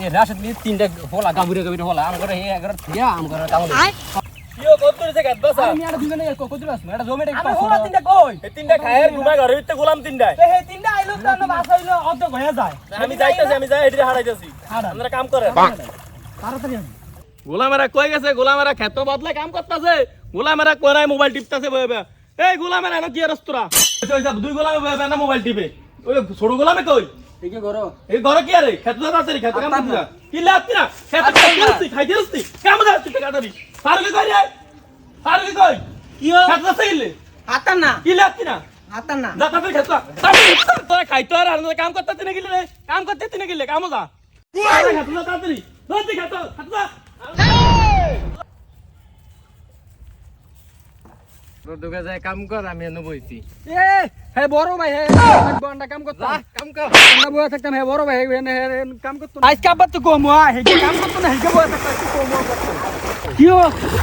এ রাশদ নি তিনটা হলা গামুরে গামুরে হলা। আম করে হে এগারো থিয়া আম করে কাম করে জায়গা বাসা আমি আর দুজনে কত দিলাস এটা জমে এটা আমি হোলা তিনটা কই? এই তিনটা খায়ের ঘুমায় ঘরের ভিতরে গোলাম তিনটায় তে হে তিনটা আইলো তো না বাস হইল অর্ধ হয়ে যায়। আমি যাইতেছি আমি যাই এদিকে হারাইতেছি হারান। কাম করেন। তাড়াতাড়ি গোলামেরা কই গেছে? গোলামেরা খেত বদলে কাম করতেছে। গোলামেরা কোরাই মোবাইল টিপতেছে বয়ে এই গোলামেরা এনো কি রস্তরা দুই গোলামে বয়ে না মোবাইল টিপে। ওই ছোট গোলামে কই? ঠিক করো এই ঘরে কি আরে? খেত দাদা আছে খেত কাম করতে যা কি লাগতি না? খেত খাইতে খাইতে রস্তি কাম দাদা তুই কাটারি ফারুক কই রে? ফারুক কই? কিও খেত দাদা ইলে হাতান না। কি লাগতি না? হাতান না। যা তাতে খেত তোরা খাইতো আর আমরা কাম করতে তিনে গেলে রে? কাম করতে তিনে গেলে কাম যা। খেত তাড়াতাড়ি ধরতি খেত খেত কাম কর আমি এনে বইছি। এ! হে বড় ভাই হে বন্ডা কাম করতে কাম কর আমরা বয়া থাকতাম হে বড় ভাই হে হে কাম করতো আজকে আবার তো কম হয় হে কি কাম করতো না হে বয়া থাকতাম কি কম কিও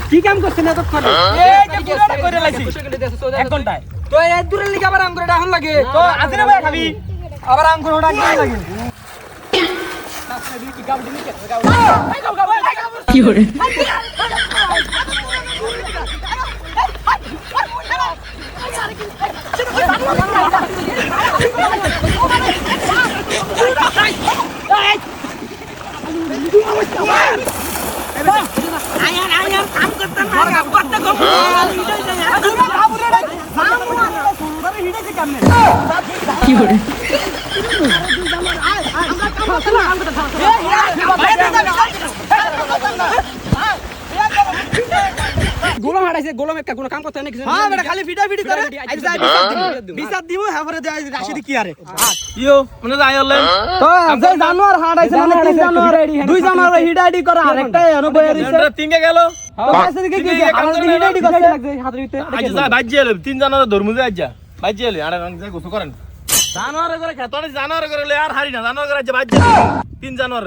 কি কাম করছ না তো করে এই যে পুরাটা করে লাইছি এক ঘন্টায় তো এই দূরের লিগে আবার আঙ্গুর ডাহন লাগে তো আজিরে ভাই খাবি আবার আঙ্গুর ডাক লাগে গোলাম হারাইছে গোলাম একটা কোনো কাম করতে না কিছু হ্যাঁ বেটা খালি ভিডিও ভিডিও করে বিচার দিব হ্যাঁ পরে যাই রাশিদি কি আরে ইয়ো মানে যাই হলে তো যে জানোয়ার হারাইছে মানে তিন জানোয়ার দুই জানোয়ার হিডাইডি করে আরেকটা এনো বয়ে তিনকে গেল তো কাছে দিকে কি আমাদের হিডাইডি করে লাগছে হাতের ভিতরে আজ যা বাজ্যে তিন জানার ধর্ম যায় যা বাজ্যে এলো আরে যায় গোসল করেন। জানোয়ার করে খেতড়ে জানোয়ার করে আর হারি না, জানোয়ার করে বাজ্যে। তিন জানোয়ার